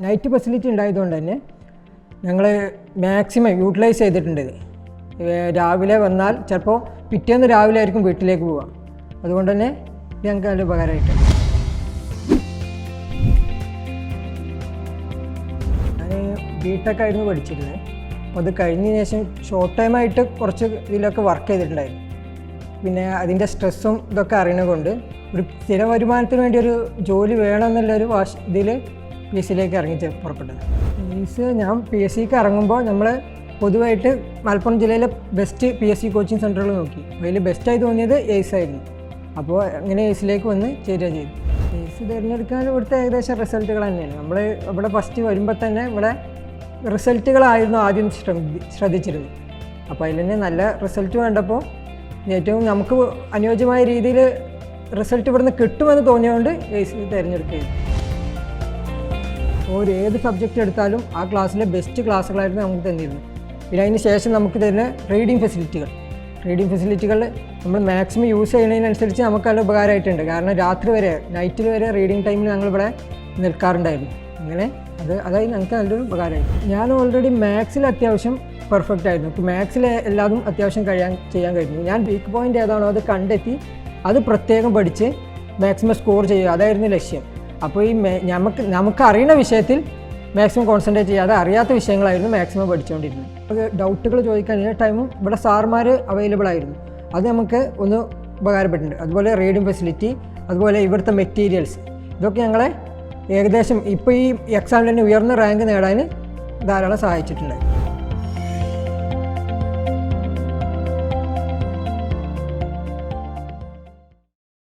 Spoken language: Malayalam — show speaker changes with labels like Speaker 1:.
Speaker 1: നൈറ്റ് ഫെസിലിറ്റി ഉണ്ടായതുകൊണ്ട് തന്നെ ഞങ്ങൾ മാക്സിമം യൂട്ടിലൈസ് ചെയ്തിട്ടുണ്ട്. രാവിലെ വന്നാൽ ചിലപ്പോൾ പിറ്റേന്ന് രാവിലെ ആയിരിക്കും വീട്ടിലേക്ക് പോവുക. അതുകൊണ്ട് തന്നെ ഞങ്ങൾക്ക് നല്ല ഉപകാരമായിട്ട്. ഞാൻ ബി ടെക് ആയിരുന്നു പഠിച്ചിരുന്നത്. അപ്പോൾ അത് കഴിഞ്ഞതിന് ശേഷം ഷോർട്ട് ടൈമായിട്ട് കുറച്ച് ഇതിലൊക്കെ വർക്ക് ചെയ്തിട്ടുണ്ടായിരുന്നു. പിന്നെ അതിന്റെ സ്ട്രെസ്സും ഇതൊക്കെ അറിയണ കൊണ്ട് ഒരു സ്ഥിര വരുമാനത്തിന് വേണ്ടി ഒരു ജോലി വേണമെന്നുള്ളൊരു വാശ ഇതിൽ പി എസ് സിയിലേക്ക് ഇറങ്ങി പുറപ്പെട്ടത്. ഫീസ് ഞാൻ പി എസ് സിക്ക് ഇറങ്ങുമ്പോൾ നമ്മൾ പൊതുവായിട്ട് മലപ്പുറം ജില്ലയിലെ best P S C coaching സെന്ററുകൾ നോക്കി. അതിൽ ബെസ്റ്റായി തോന്നിയത് എയ്സ് ആയിരുന്നു. അപ്പോൾ അങ്ങനെ എയ്സിലേക്ക് വന്ന് ചേരുക ചെയ്തു. എയ്സ് തിരഞ്ഞെടുക്കാൻ ഇവിടുത്തെ ഏകദേശം റിസൾട്ടുകൾ തന്നെയാണ്. നമ്മൾ ഇവിടെ ഫസ്റ്റ് വരുമ്പോൾ തന്നെ ഇവിടെ റിസൾട്ടുകളായിരുന്നു ആദ്യം ശ്രദ്ധിച്ചിരുന്നത്. അപ്പോൾ അതിൽ തന്നെ നല്ല റിസൾട്ട് വേണ്ടപ്പോൾ ഏറ്റവും നമുക്ക് അനുയോജ്യമായ രീതിയിൽ റിസൾട്ട് ഇവിടുന്ന് കിട്ടുമെന്ന് തോന്നിയതുകൊണ്ട് എയ്സ് തിരഞ്ഞെടുക്കുകയും ഒരു ഏത് സബ്ജക്റ്റ് എടുത്താലും ആ ക്ലാസ്സിലെ ബെസ്റ്റ് ക്ലാസ്സുകളായിരുന്നു നമുക്ക് തന്നിരുന്നത്. പിന്നെ അതിന് ശേഷം നമുക്ക് തരുന്ന റീഡിങ് ഫെസിലിറ്റികൾ റീഡിങ് ഫെസിലിറ്റികൾ നമ്മൾ മാക്സിമം യൂസ് ചെയ്യുന്നതിനനുസരിച്ച് നമുക്ക് നല്ല ഉപകാരമായിട്ടുണ്ട്. കാരണം രാത്രി വരെ നൈറ്റിൽ വരെ റീഡിങ് ടൈമിൽ ഞങ്ങളിവിടെ നിൽക്കാറുണ്ടായിരുന്നു. അങ്ങനെ അത് അതായത് ഞങ്ങൾക്ക് നല്ലൊരു ഉപകാരമായിരുന്നു. ഞാൻ ഓൾറെഡി മാത്സിൽ അത്യാവശ്യം പെർഫെക്റ്റ് ആയിരുന്നു. ഇപ്പോൾ മാത്സിൽ എല്ലാതും അത്യാവശ്യം കഴിയാൻ ചെയ്യാൻ കഴിഞ്ഞു. ഞാൻ വീക്ക് പോയിന്റ് ഏതാണോ അത് കണ്ടെത്തി അത് പ്രത്യേകം പഠിച്ച് മാക്സിമം സ്കോർ ചെയ്യുക. അതായിരുന്നു ലക്ഷ്യം. അപ്പോൾ ഈ നമുക്ക് നമുക്ക് അറിയുന്ന വിഷയത്തിൽ മാക്സിമം കോൺസെൻട്രേറ്റ് ചെയ്യാതെ അറിയാത്ത വിഷയങ്ങളായിരുന്നു മാക്സിമം പഠിച്ചുകൊണ്ടിരുന്നത് നമുക്ക് ഡൗട്ടുകൾ ചോദിക്കാൻ എല്ലാ ടൈമും ഇവിടെ സാർമാർ അവൈലബിൾ ആയിരുന്നു. അത് നമുക്ക് ഒന്ന് ഉപകാരപ്പെട്ടിട്ടുണ്ട്. അതുപോലെ റീഡിങ് ഫെസിലിറ്റി അതുപോലെ ഇവിടുത്തെ മെറ്റീരിയൽസ് ഇതൊക്കെ ഞങ്ങളെ ഏകദേശം ഇപ്പോൾ ഈ എക്സാമിൽ തന്നെ ഉയർന്ന റാങ്ക് നേടാൻ ധാരാളം സഹായിച്ചിട്ടുണ്ട്.